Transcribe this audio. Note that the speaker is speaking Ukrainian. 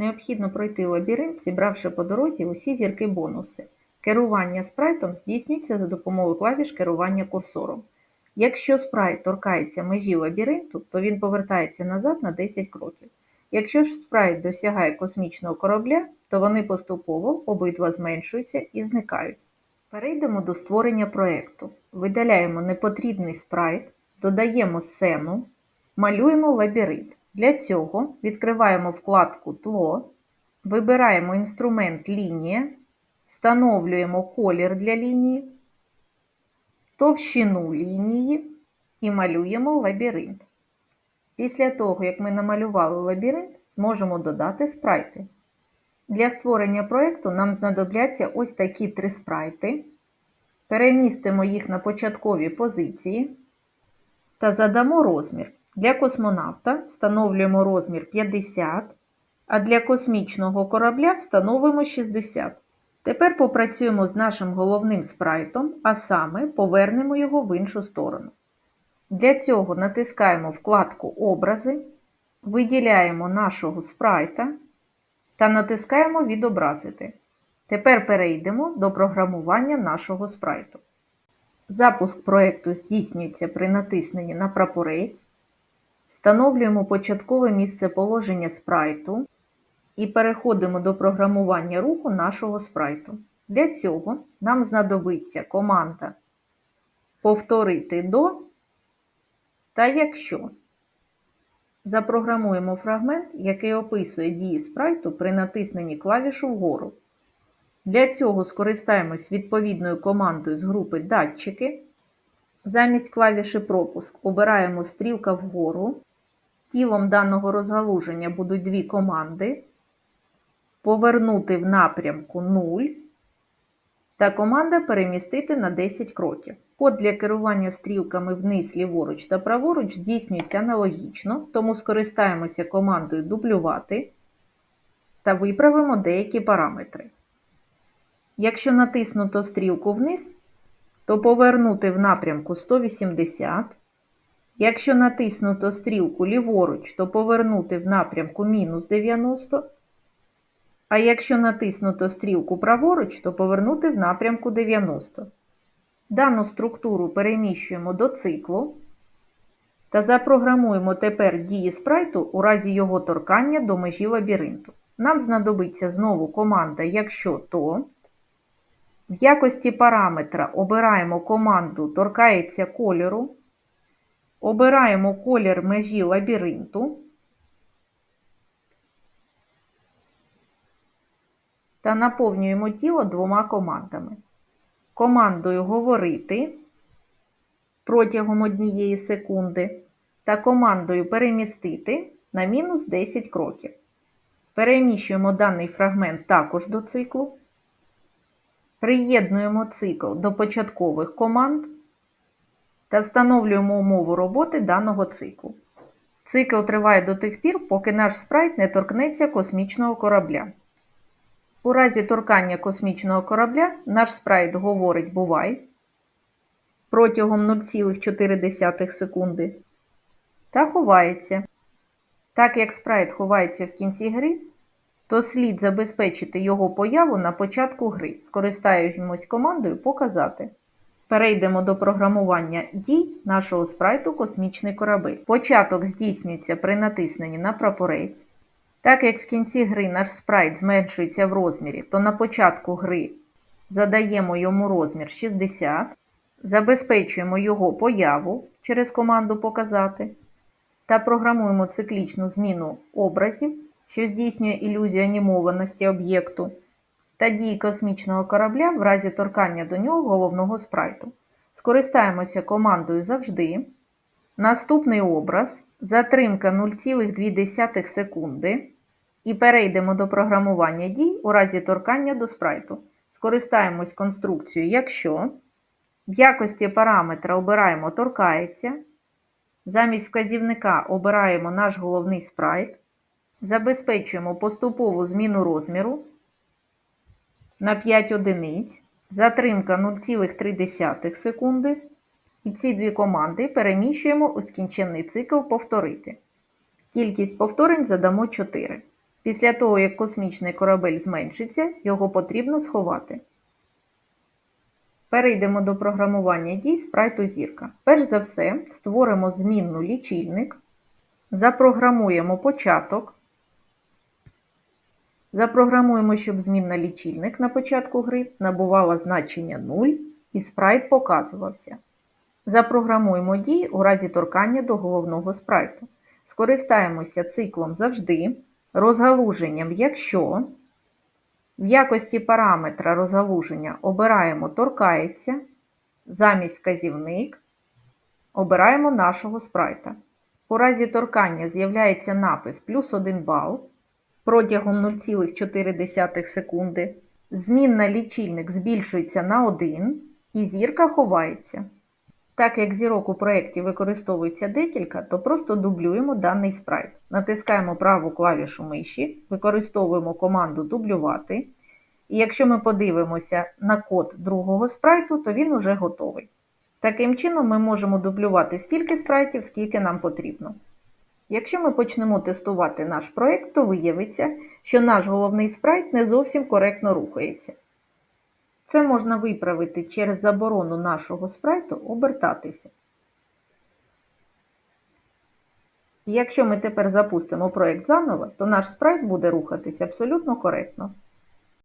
Необхідно пройти лабіринт, зібравши по дорозі усі зірки-бонуси. Керування спрайтом здійснюється за допомогою клавіш керування курсором. Якщо спрайт торкається межі лабіринту, то він повертається назад на 10 кроків. Якщо ж спрайт досягає космічного корабля, то вони поступово обидва зменшуються і зникають. Перейдемо до створення проєкту. Видаляємо непотрібний спрайт, додаємо сцену, малюємо лабіринт. Для цього відкриваємо вкладку Тло, вибираємо інструмент Лінія, встановлюємо колір для лінії, товщину лінії і малюємо лабіринт. Після того, як ми намалювали лабіринт, зможемо додати спрайти. Для створення проєкту нам знадобляться ось такі три спрайти. Перемістимо їх на початкові позиції та задамо розмір. Для космонавта встановлюємо розмір 50, а для космічного корабля встановимо 60. Тепер попрацюємо з нашим головним спрайтом, а саме повернемо його в іншу сторону. Для цього натискаємо вкладку Образи, виділяємо нашого спрайта та натискаємо Відобразити. Тепер перейдемо до програмування нашого спрайту. Запуск проєкту здійснюється при натисненні на прапорець. Встановлюємо початкове місцеположення спрайту і переходимо до програмування руху нашого спрайту. Для цього нам знадобиться команда Повторити до та якщо. Запрограмуємо фрагмент, який описує дії спрайту при натисненні клавішу вгору. Для цього скористаємось відповідною командою з групи Датчики. Замість клавіші пропуск обираємо стрілка вгору. Тілом даного розгалуження будуть дві команди. Повернути в напрямку 0 та команда перемістити на 10 кроків. Код для керування стрілками вниз, ліворуч та праворуч здійснюється аналогічно, тому скористаємося командою дублювати та виправимо деякі параметри. Якщо натиснуто стрілку вниз, то повернути в напрямку 180. Якщо натиснуто стрілку ліворуч, то повернути в напрямку мінус 90. А якщо натиснуто стрілку праворуч, то повернути в напрямку 90. Дану структуру переміщуємо до циклу та запрограмуємо тепер дії спрайту у разі його торкання до межі лабіринту. Нам знадобиться знову команда Якщо то. В якості параметра обираємо команду Торкається кольору, обираємо колір межі лабіринту та наповнюємо тіло двома командами. Командою Говорити протягом однієї секунди та командою Перемістити на мінус 10 кроків. Переміщуємо даний фрагмент також до циклу. Приєднуємо цикл до початкових команд та встановлюємо умову роботи даного циклу. Цикл триває до тих пір, поки наш спрайт не торкнеться космічного корабля. У разі торкання космічного корабля наш спрайт говорить Бувай протягом 0,4 секунди та ховається. Так як спрайт ховається в кінці гри, то слід забезпечити його появу на початку гри. Скористаємось командою Показати. Перейдемо до програмування дій нашого спрайту Космічний корабель. Початок здійснюється при натисненні на прапорець. Так як в кінці гри наш спрайт зменшується в розмірі, то на початку гри задаємо йому розмір 60, забезпечуємо його появу через команду Показати та програмуємо циклічну зміну образів що здійснює ілюзію анімованості об'єкту, та дії космічного корабля в разі торкання до нього головного спрайту. Скористаємося командою завжди. Наступний образ затримка 0,2 секунди. І перейдемо до програмування дій у разі торкання до спрайту. Скористаємось конструкцією, якщо в якості параметра обираємо торкається. Замість вказівника обираємо наш головний спрайт. Забезпечуємо поступову зміну розміру на 5 одиниць, затримка 0,3 секунди. І ці дві команди переміщуємо у скінченний цикл повторити. Кількість повторень задамо 4. Після того, як космічний корабель зменшиться, його потрібно сховати. Перейдемо до програмування дій спрайту зірка. Перш за все, створимо змінну лічильник, запрограмуємо початок, запрограмуємо, щоб змінна лічильник на початку гри набувала значення 0 і спрайт показувався. Запрограмуємо дії у разі торкання до головного спрайту. Скористаємося циклом завжди, розгалуженням якщо. В якості параметра розгалуження обираємо торкається, замість вказівник обираємо нашого спрайта. У разі торкання з'являється напис плюс 1 бал протягом 0,4 секунди. Змінна лічильник збільшується на 1 і зірка ховається. Так як зірок у проєкті використовується декілька, то просто дублюємо даний спрайт. Натискаємо праву клавішу миші, використовуємо команду дублювати. І якщо ми подивимося на код другого спрайту, то він уже готовий. Таким чином ми можемо дублювати стільки спрайтів, скільки нам потрібно. Якщо ми почнемо тестувати наш проєкт, то виявиться, що наш головний спрайт не зовсім коректно рухається. Це можна виправити через заборону нашого спрайту обертатися. Якщо ми тепер запустимо проєкт заново, то наш спрайт буде рухатись абсолютно коректно.